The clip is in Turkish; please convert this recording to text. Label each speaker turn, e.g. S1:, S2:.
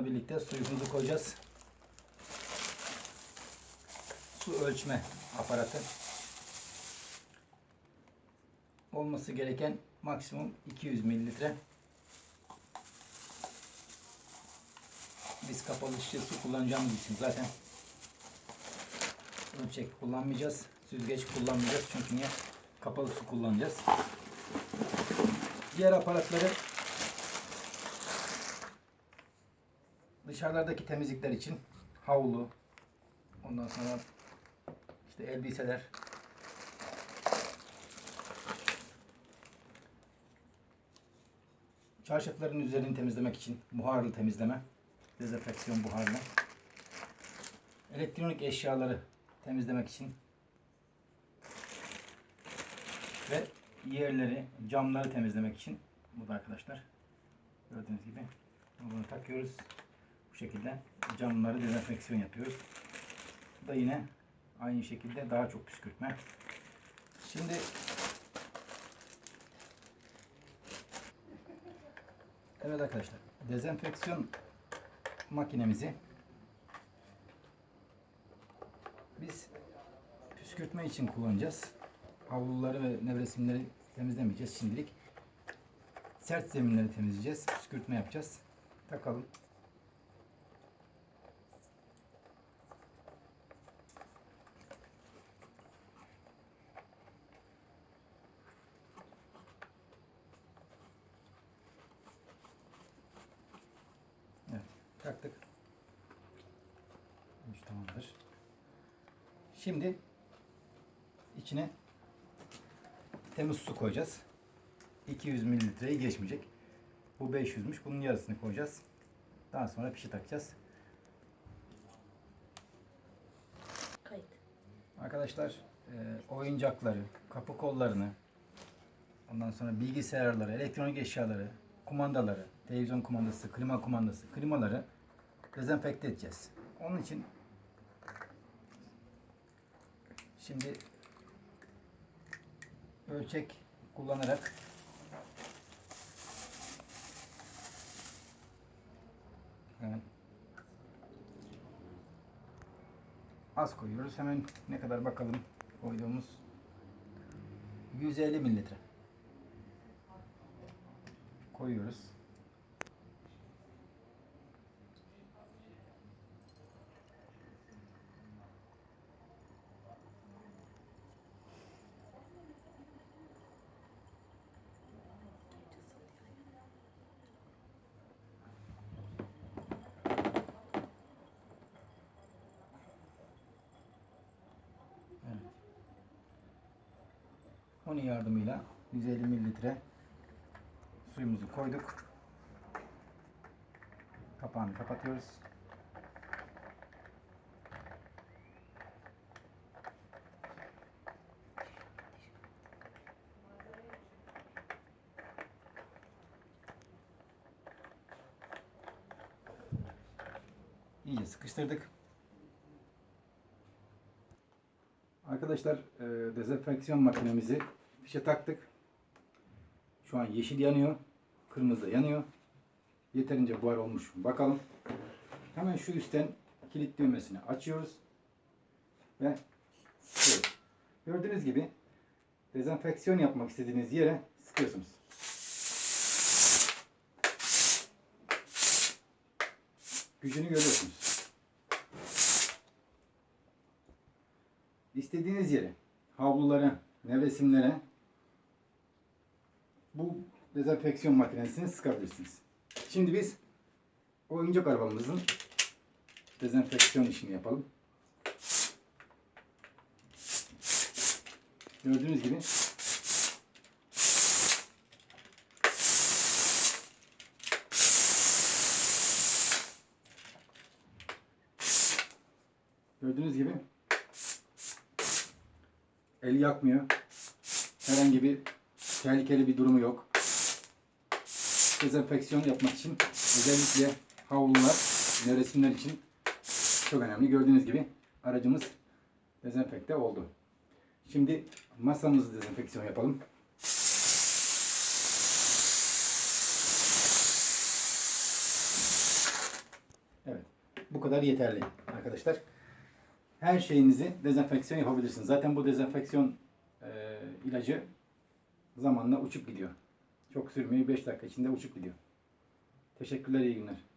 S1: Bununla birlikte suyumuzu koyacağız. Su ölçme aparatı. Olması gereken maksimum 200 mililitre. Biz kapalı şişe su kullanacağımız için zaten ölçek kullanmayacağız. Süzgeç kullanmayacağız. Çünkü niye? Kapalı su kullanacağız. Diğer aparatları dışarılardaki temizlikler için havlu, ondan sonra işte elbiseler, çarşafların üzerini temizlemek için buharlı temizleme, dezenfeksiyon buharlı, elektronik eşyaları temizlemek için ve yerleri, camları temizlemek için bu da arkadaşlar gördüğünüz gibi bunu takıyoruz. Şekilde camları dezenfeksiyon yapıyoruz. Bu da yine aynı şekilde daha çok püskürtme. Şimdi Evet arkadaşlar dezenfeksiyon makinemizi biz püskürtme için kullanacağız. Havluları ve nevresimleri temizlemeyeceğiz şimdilik. Sert zeminleri temizleyeceğiz. Püskürtme yapacağız. Takalım. Evet, taktık. Bu iş tamamdır. Şimdi içine temiz su koyacağız. 200 mililitreyi geçmeyecek. Bu 500'müş. Bunun yarısını koyacağız. Daha sonra pişi takacağız.
S2: Kayıt.
S1: Arkadaşlar e, oyuncakları, kapı kollarını, ondan sonra bilgisayarları, elektronik eşyaları, kumandaları, televizyon kumandası, klima kumandası, klimaları dezenfekte edeceğiz. Onun için şimdi ölçek kullanarak hemen az koyuyoruz. Hemen ne kadar bakalım koyduğumuz 150 mililitre koyuyoruz. Onun yardımıyla 150 mililitre suyumuzu koyduk. Kapağını kapatıyoruz. İyice sıkıştırdık. Arkadaşlar e, dezenfeksiyon makinemizi fişe taktık. Şu an yeşil yanıyor. Kırmızı yanıyor. Yeterince buhar olmuş mu bakalım. Hemen şu üstten kilit düğmesini açıyoruz. Ve sıkıyoruz. Gördüğünüz gibi dezenfeksiyon yapmak istediğiniz yere sıkıyorsunuz. Gücünü görüyorsunuz. İstediğiniz yere, havlulara, nevresimlere bu dezenfeksiyon makinesini sıkabilirsiniz. Şimdi biz oyuncak arabamızın dezenfeksiyon işini yapalım. Gördüğünüz gibi Gördüğünüz gibi eli yakmıyor. Herhangi bir tehlikeli bir durumu yok. Dezenfeksiyon yapmak için özellikle havlular, nevresimler için çok önemli. Gördüğünüz gibi aracımız dezenfekte oldu. Şimdi masamızı dezenfeksiyon yapalım. kadar yeterli arkadaşlar. Her şeyinizi dezenfeksiyon yapabilirsiniz. Zaten bu dezenfeksiyon e, ilacı zamanla uçup gidiyor. Çok sürmüyor. 5 dakika içinde uçup gidiyor. Teşekkürler, iyi günler.